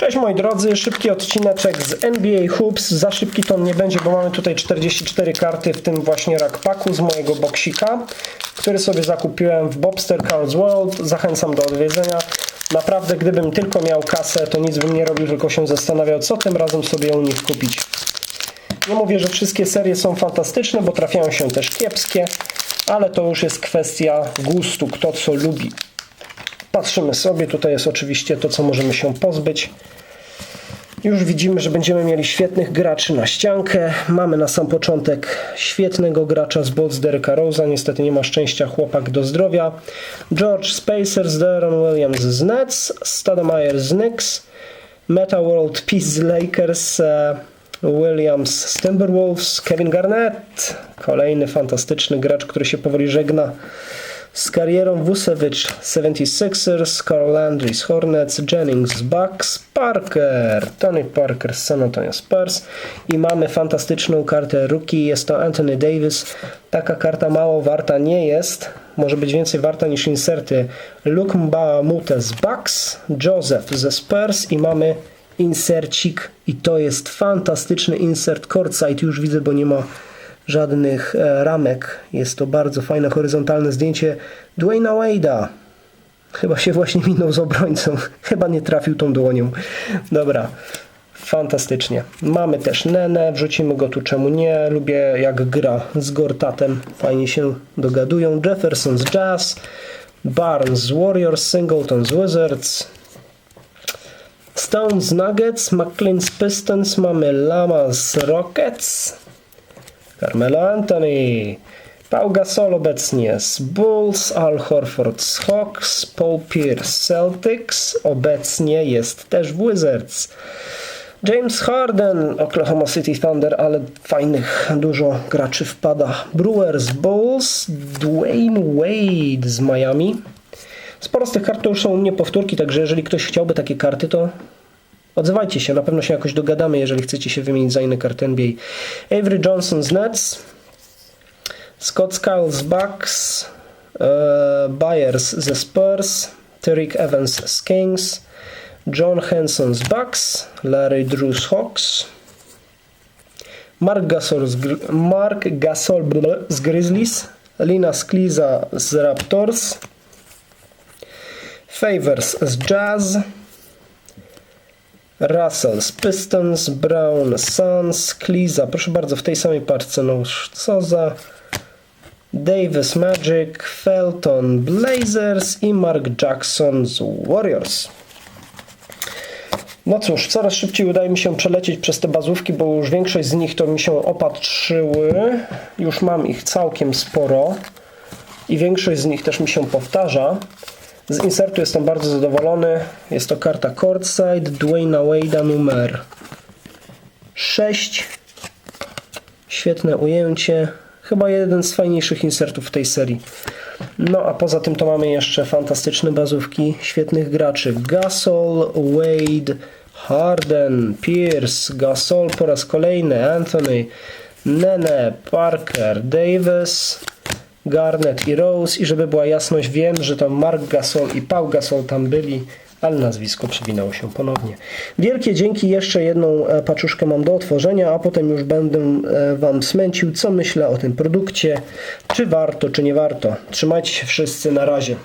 Cześć moi drodzy, szybki odcineczek z NBA Hoops. Za szybki to nie będzie, bo mamy tutaj 44 karty, w tym właśnie rackpacku z mojego boksika, który sobie zakupiłem w Bobster Cards World. Zachęcam do odwiedzenia. Naprawdę, gdybym tylko miał kasę, to nic bym nie robił, tylko się zastanawiał, co tym razem sobie u nich kupić. Nie mówię, że wszystkie serie są fantastyczne, bo trafiają się też kiepskie, ale to już jest kwestia gustu, kto co lubi. Patrzymy sobie, tutaj jest oczywiście to, co możemy się pozbyć. Już widzimy, że będziemy mieli świetnych graczy na ściankę. Mamy na sam początek świetnego gracza z Bolts Derecha Rose'a. Niestety nie ma szczęścia chłopak do zdrowia. George Spacer z Deron Williams z Nets. Stoudemire z Knicks. Meta World Peace z Lakers. e, Williams z Timberwolves. Kevin Garnett. Kolejny fantastyczny gracz, który się powoli żegna z karierą Vucevic 76ers, Carl Landry z Hornets, Jennings z Bucks, Parker, Tony Parker z San Antonio Spurs i mamy fantastyczną kartę rookie, jest to Anthony Davis. Taka karta mało warta nie jest, może być więcej warta niż inserty. Luke Mbamute z Bucks, Joseph ze Spurs i mamy insercik i to jest fantastyczny insert courtside, już widzę, bo nie ma żadnych e, ramek. Jest to bardzo fajne, horyzontalne zdjęcie Dwayna Wade'a. Chyba się właśnie minął z obrońcą. Chyba nie trafił tą dłonią. Dobra. Fantastycznie. Mamy też Nene, wrzucimy go tu czemu nie. Lubię jak gra z Gortatem. Fajnie się dogadują. Jefferson z Jazz, Barnes z Warriors, Singleton z Wizards, Stone z Nuggets, McLean Pistons, mamy Lama z Rockets, Carmelo Anthony, Pau Gasol obecnie z Bulls, Al Horford z Hawks, Paul Pierce Celtics, obecnie jest też w Wizards. James Harden, Oklahoma City Thunder, ale fajnych dużo graczy wpada. Brewers, Bulls, Dwayne Wade z Miami. Sporo z tych kart to już są niepowtórki, także jeżeli ktoś chciałby takie karty, to odzywajcie się. Na pewno się jakoś dogadamy, jeżeli chcecie się wymienić za inne karty NBA. Avery Johnson z Nets, Scott Skiles z Bucks, e, Byers ze Spurs, Tariq Evans z Kings, John Henson z Bucks, Larry Drew z Hawks, Mark Gasol z, Mark Gasol z Grizzlies, Lina Skliza z Raptors, Favors z Jazz, Russell Pistons, Brown Suns, Kliza, proszę bardzo, w tej samej parce, no co za Davis Magic, Felton Blazers i Mark Jackson z Warriors. No cóż, coraz szybciej udaje mi się przelecieć przez te bazówki, bo już większość z nich to mi się opatrzyły. Już mam ich całkiem sporo i większość z nich też mi się powtarza. Z insertu jestem bardzo zadowolony. Jest to karta Courtside Dwayna Wade'a numer 6. Świetne ujęcie. Chyba jeden z fajniejszych insertów w tej serii. No a poza tym to mamy jeszcze fantastyczne bazówki świetnych graczy. Gasol, Wade, Harden, Pierce, Gasol po raz kolejny, Anthony, Nene, Parker, Davis, Garnett i Rose. I żeby była jasność, wiem, że tam Mark Gasol i Pau Gasol tam byli, ale nazwisko przewinęło się ponownie. Wielkie dzięki, jeszcze jedną e, paczuszkę mam do otworzenia, a potem już będę e, Wam smęcił, co myślę o tym produkcie, czy warto, czy nie warto. Trzymajcie się wszyscy, na razie.